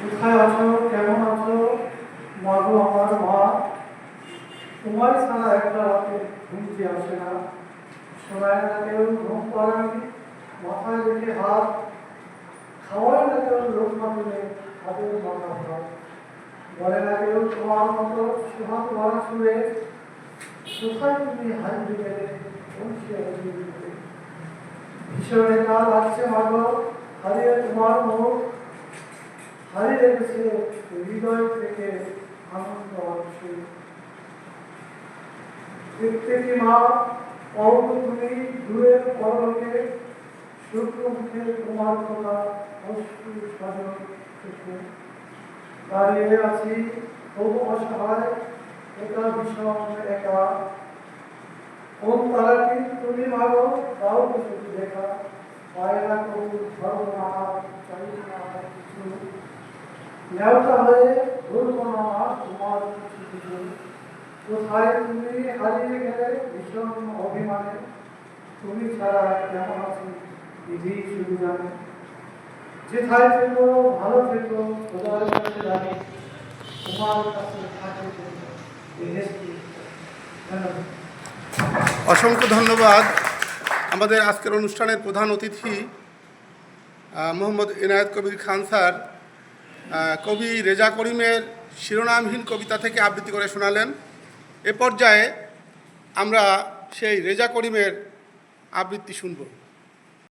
কোথায় আছো? কেমন আছো? মাগো আমার মা। তোমার ছাড়া একটা রাতে ঘুম আসে না। শোনায় না কেউ, ঘুম পাড়ানি মাথায় রেখে হাত, খাওয়ায় না কেউ লোক মাতুলে হাতের মাথা ভাত। বলে না কেউ, তোমার মতো সুহাত মারা শুনে কোথায় তুমি বসে আছি দূরে। ভীষণ একা লাগছে মাগো। হারিয়ে তোমার মুখ হারিয়ে গেছে হৃদয় থেকে আনন্দ দেখতে কি মা অল্প দূরের পরলোকে, শুক্র মুখে তোমার কথা অশ্রু সাজন থেকে দাঁড়িয়ে আছি, তবু অসহায় একা ভীষণ একা। কোন তারাটি তুমি মাগো তাও কিছু দেখা। কিছু তুমি হারিয়ে গেলে অভিমানে তুমি ছাড়া কেমন আছি বিধি শুধু জানে যেথায় থেকো ভালো থেকো খোদার কাছে তোমার কাছে অসংখ্য ধন্যবাদ। আমাদের আজকের অনুষ্ঠানের প্রধান অতিথি মোহাম্মদ এনায়েত কবির খান স্যার কবি রেজা করিমের শিরোনামহীন কবিতা থেকে আবৃত্তি করে শোনালেন। এ পর্যায়ে আমরা সেই রেজা করিমের আবৃত্তি শুনব।